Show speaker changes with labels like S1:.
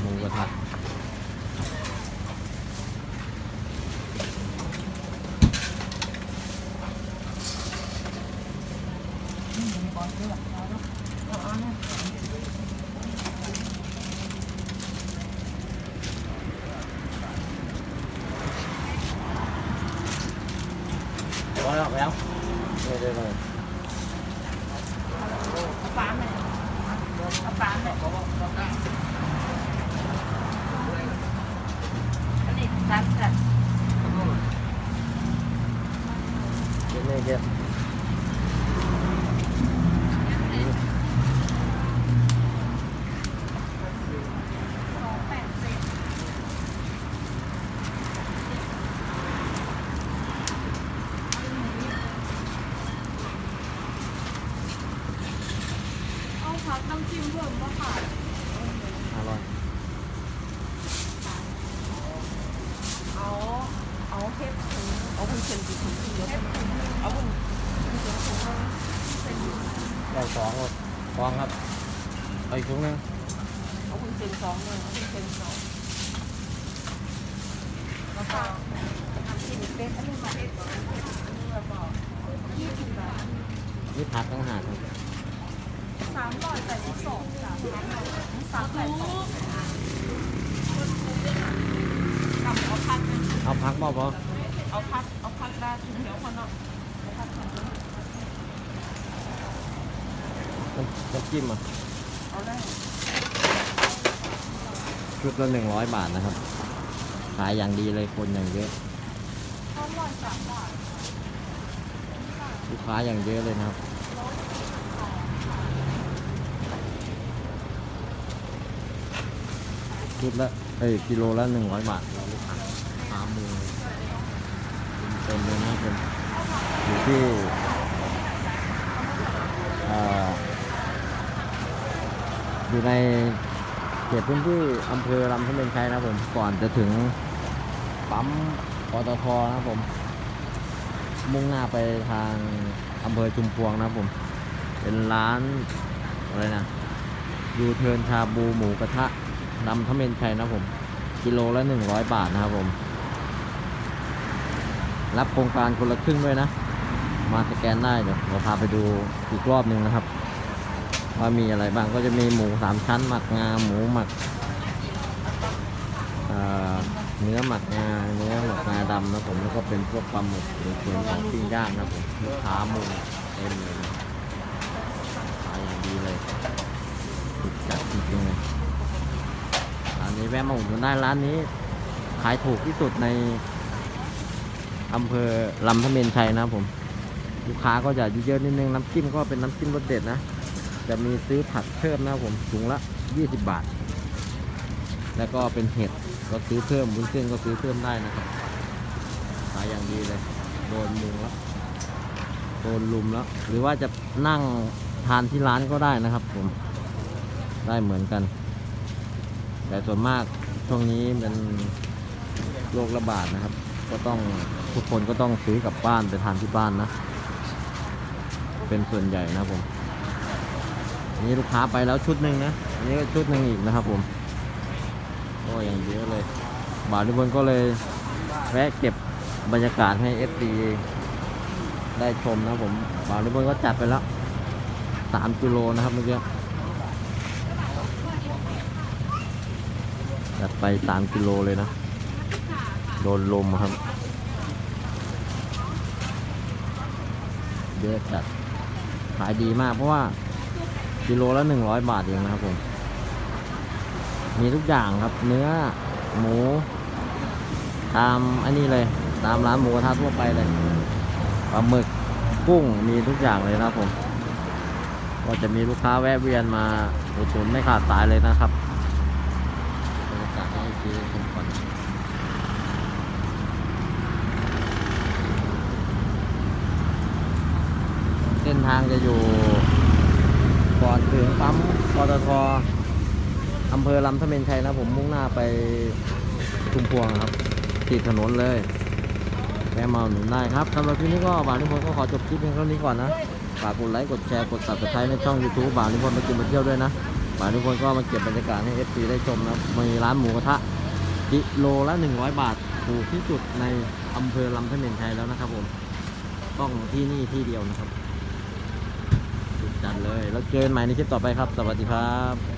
S1: หมูกระทะ อยออกแล้วไม่ได้เลย
S2: เอาปลาไหมเอาปลาไหมอันนี้ตัดกัน
S1: เก็บเลยเก็บ
S2: สองแปดสิบ เอาพักน้ำจิ้มเพิ่มก็ค่ะ
S1: อร่อย
S2: เอาเอาเห็ดถุงเอาคุณเชนกี่ถุงเยอะเอาคุณเชนถุงนึงเป็น
S1: ได้สองหมดฟองครับเอาอีกถุงหนึง
S2: เอาคุณเชนสองนึงเอาคุณเชนสองแล้วก็น้ำจิ้มเป็ดอันนี้มาเป็ดก่อนอันนี้แล้วก็ยี่สิบบาท
S1: นี่ผักตั้งหากครับ
S2: สามร้อยแปดสิบสองจ้ะสามแปดสองกับเอาพัด
S1: เอาผักบ่พอ
S2: เอาพัดเอาพัดได้ถึงเดี๋ยวคนเนาะเอาพัดก่อน
S1: น้ำน้ำจิ้มอะ
S2: เอาเลย
S1: ชุดละหนึ่งร้อยบาทนะครับ ขายอย่างดีเลยคนอย่างเยอะ
S2: ข้าวร้อยสามบาท
S1: ลูกค้าอย่างเยอะเลยนะครับ ชุดละเอ้ยกิโลละหนึ่งร้อยบาทเราลูกค้าขาหมูเต็มเลยนะครับผมอยู่ที่อ่ออยู่ในเขตพื้นที่อำเภอลำพะเมนชัยนะผมก่อนจะถึงปั๊มปตทนะผม มุ่งหน้าไปทางอำเภอชุมพวงนะผม เป็นร้านอะไรนะยูเทิร์นชาบูหมูกระทะ นำทะเมนชัยนะผม กิโลละหนึ่งร้อยบาทนะครับผม รับโครงการคนละครึ่งด้วยนะ มาสแกนได้เดี๋ยวเราพาไปดูอีกรอบหนึ่งนะครับ ว่ามีอะไรบ้างก็จะมีหมูสามชั้น หมักงา หมูหมักเนื้อหมักงา เนื้อหมักงาดำนะผม แล้วก็เป็นพวกปลาหมึกหรือส่วนของปิ้งย่างนะผมลูกค้ามุงเต็มเลยนะขายอย่างดีเลยจัดจริงๆเลยร้า นนี้แวะมาอุดหนุนได้ร้านนี้ ขายถูกที่สุดในอำเภอลำพะเมนชัยนะครับผม ลูกค้าก็จะเยอะนิดนึงน้ำจิ้มก็เป็นน้ำจิ้มรสเด็ดนะจะมีซื้อผักเพิ่มนะผมถุงละ 20 บาท แล้วก็เป็นเห็ดก็ซื้อเพิ่มบุญเส้นก็ซื้อเพิ่มได้นะครับขายอย่างดีเลยโดนลุงแล้วโดนลุมแล้ว หรือว่าจะนั่งทานที่ร้านก็ได้นะครับผมได้เหมือนกัน แต่ส่วนมากช่วงนี้เป็นโรคระบาดนะครับ ก็ต้องทุกคนก็ต้องซื้อกลับบ้านไปทานที่บ้านนะ เป็นส่วนใหญ่นะผมอันนี้ลูกค้าไปแล้วชุดหนึ่งนะอันนี้ก็ชุดหนึ่งอีกนะครับผมก็อย่างเยอะเลยบ่าวนิพนก็เลยแวะเก็บบรรยากาศให้ FD ได้ชมนะผมบ่าวนิพนก็จัดไปแล้วสามกิโลนะครับเมื่อกี้ จัดไปสามกิโลเลยนะ โดนลมครับ เยอะจัด ขายดีมากเพราะว่า กิโลละหนึ่งร้อยบาทเองนะครับผม มีทุกอย่างครับ เนื้อ หมู ตามอันนี้เลย ตามร้านหมูกระทะทั่วไปเลย ปลาหมึก กุ้ง มีทุกอย่างเลยนะครับผม ก็จะมีลูกค้าแวะเวียนมาอุดหนุนไม่ขาดสายเลยนะครับบรรยากาศให้ดีชมก่อนเส้น ทางจะอยู่ก่อนถึงปั๊มปตทอำเภอลำทะเมนชัยนะผมมุ่งหน้าไปชุมพวงครับติดถนนเลยแวะมาหนุนได้ครับสำหรับคลิปนี้ก็บ่าวนิพนธ์ก็ขอจบคลิปเพียงเท่านี้ก่อนนะฝากกดไลค์กดแชร์กด subscribe ในช่อง YouTube บ่าวนิพนธ์มากินมาเที่ยวด้วยนะบ่าวนิพนธ์ก็มาเก็บบรรยากาศให้ FC ได้ชมนะมีร้านหมูกระทะกิโลละ 100 บาทถูกที่สุดในอำเภอลำทะเมนชัยแล้วนะครับผมต้องที่นี่ที่เดียวนะครับ จัดเลย แล้วเจอกันใหม่ในคลิปต่อไปครับ สวัสดีครับ